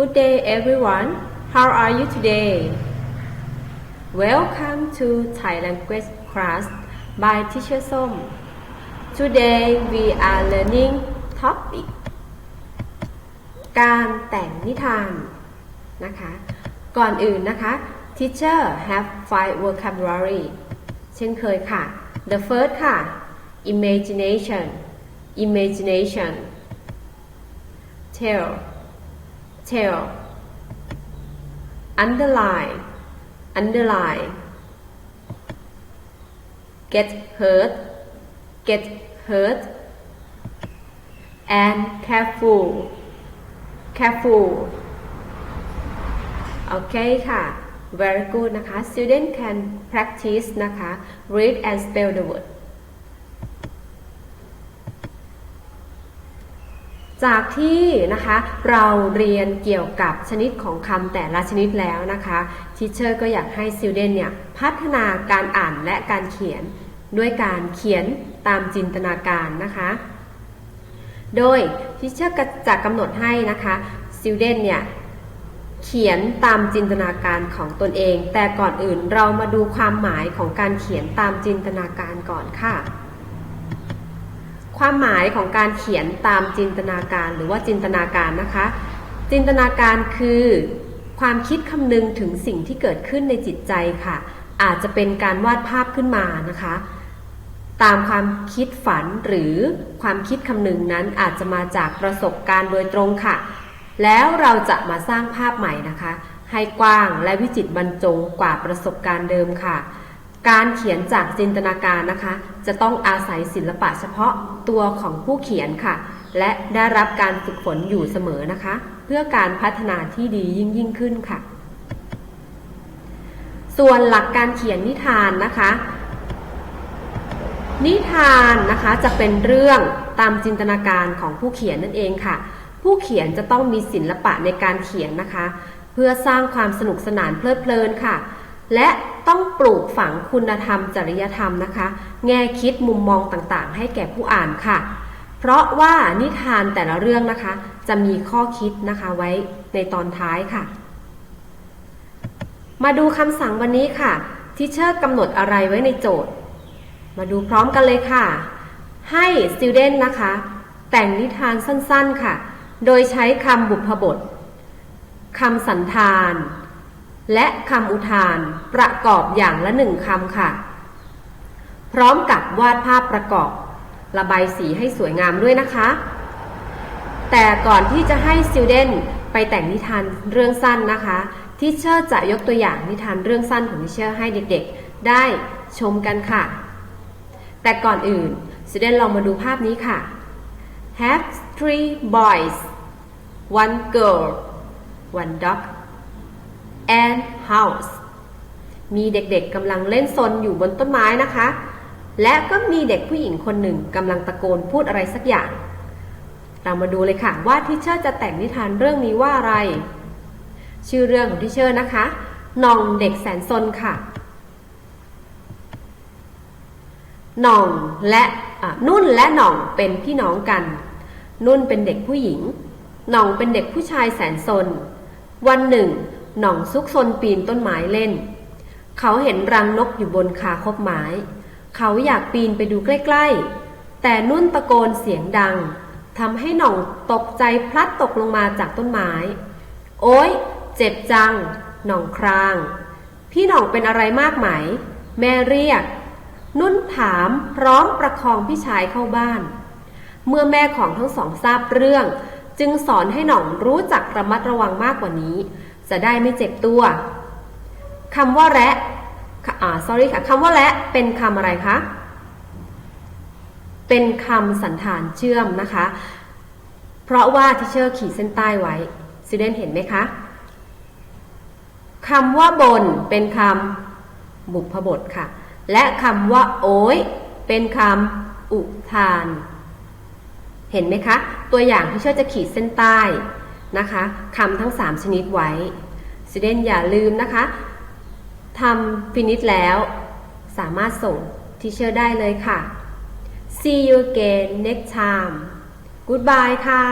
Good day everyone. How are you today? Welcome to Thai language class by Teacher Som. Today we are learning topic การแต่งนิทานนะคะ ก่อนอื่นนะคะ Teacher have five vocabulary เช่นเคยค่ะ The first ค่ะ imagination imagination tell tell underline underline get hurt get hurt and careful careful โอเคค่ะ very good นะคะ student can practice นะคะ read and spell the word จากที่นะคะเราเรียนเกี่ยวกับชนิดของคำแต่ละชนิดแล้วนะคะทีเชอร์ก็อยากให้ student เนี่ยพัฒนาการอ่านและการเขียนด้วยการเขียนตามจินตนาการนะคะ โดยทีเชอร์จะกำหนดให้นะคะ student เนี่ยเขียนตามจินตนาการของตนเอง แต่ก่อนอื่นเรามาดูความหมายของการเขียนตามจินตนาการก่อนค่ะ ความหมายของการเขียนตามจินตนาการหรือว่าจินตนาการนะคะ จินตนาการคือความคิดคำนึงถึงสิ่งที่เกิดขึ้นในจิตใจค่ะ อาจจะเป็นการวาดภาพขึ้นมานะคะ ตามความคิดฝันหรือความคิดคำนึงนั้นอาจจะมาจากประสบการณ์โดยตรงค่ะ แล้วเราจะมาสร้างภาพใหม่นะคะ ให้กว้างและวิจิตรบรรจงกว่าประสบการณ์เดิมค่ะ การเขียนจากจินตนาการนะคะ จะต้องอาศัยศิลปะเฉพาะตัวของผู้เขียนค่ะ และได้รับการฝึกฝนอยู่เสมอนะคะ เพื่อการพัฒนาที่ดียิ่งยิ่งขึ้นค่ะ ส่วนหลักการเขียนนิทานนะคะ นิทานนะคะจะเป็นเรื่องตามจินตนาการของผู้เขียนนั่นเองค่ะ ผู้เขียนจะต้องมีศิลปะในการเขียนนะคะ เพื่อสร้างความสนุกสนานเพลิดเพลินค่ะ และต้องปลูกฝังคุณธรรมจริยธรรมนะคะ แง่คิดมุมมองต่างๆ ให้แก่ผู้อ่านค่ะ เพราะว่านิทานแต่ละเรื่องนะคะ จะมีข้อคิดนะคะไว้ในตอนท้ายค่ะ มาดูคำสั่งวันนี้ค่ะทิเชอร์กำหนดอะไรไว้ในโจทย์ มาดูพร้อมกันเลยค่ะ ให้ student นะคะ แต่งนิทานสั้นๆค่ะ โดยใช้คำบุพบทคำสันธาน และคำอุทานประกอบอย่างละหนึ่งคำค่ะ พร้อมกับวาดภาพประกอบ ระบายสีให้สวยงามด้วยนะคะ แต่ก่อนที่จะให้ student ไปแต่งนิทานเรื่องสั้นนะคะทิเชอร์จะยกตัวอย่างนิทานเรื่องสั้นของทิเชอร์ให้เด็กๆ ได้ชมกันค่ะ แต่ก่อนอื่น student ลองมาดูภาพนี้ค่ะ have three boys one girl one dog and house มีเด็กๆกำลังเล่นซนอยู่บนต้นไม้นะคะ และก็มีเด็กผู้หญิงคนหนึ่งกำลังตะโกนพูดอะไรสักอย่าง เรามาดูเลยค่ะว่าทิเชอร์จะแต่งนิทานเรื่องนี้ว่าอะไร ชื่อเรื่องของทิเชอร์นะคะนองเด็กแสนซนค่ะหน่องและนุ่นและหน่องเป็นพี่น้องกัน นุ่นเป็นเด็กผู้หญิง หน่องเป็นเด็กผู้ชายแสนซน วันหนึ่ง หน่องซุกซนปีนต้นไม้เล่น เขาเห็นรังนกอยู่บนคาคบไม้ เขาอยากปีนไปดูใกล้ๆ แต่นุ่นตะโกนเสียงดังทำให้หน่องตกใจพลัดตกลงมาจากต้นไม้ โอ๊ยเจ็บจัง หน่องคราง พี่หน่องเป็นอะไรมากไหม แม่เรียก นุ่นถามพร้อมประคองพี่ชายเข้าบ้าน เมื่อแม่ของทั้งสองทราบเรื่อง จึงสอนให้หน่องรู้จักระมัดระวังมากกว่านี้ จะได้ไม่เจ็บตัวคำว่าแระอ่า sorry ค่ะคำว่าแระเป็นคำอะไรคะ เป็นคำสันฐานเชื่อมนะคะ เพราะว่าทิเชอร์ขีดเส้นใต้ไว้ซิเดนเห็นไหมคะคำว่าบนเป็นคำบุพบทค่ะ และคำว่าโอ้ยเป็นคำอุทาน เห็นไหมคะ ตัวอย่างที่เชื่อจะขีดเส้นใต้ นะคะคำทั้ง 3 ชนิดไว้ส t เดนอย่าลืมนะคะทำฟินิชแล้ว สามารถส่งทีเชอร์ได้เลยค่ะ see you again next time goodbye ค่ะ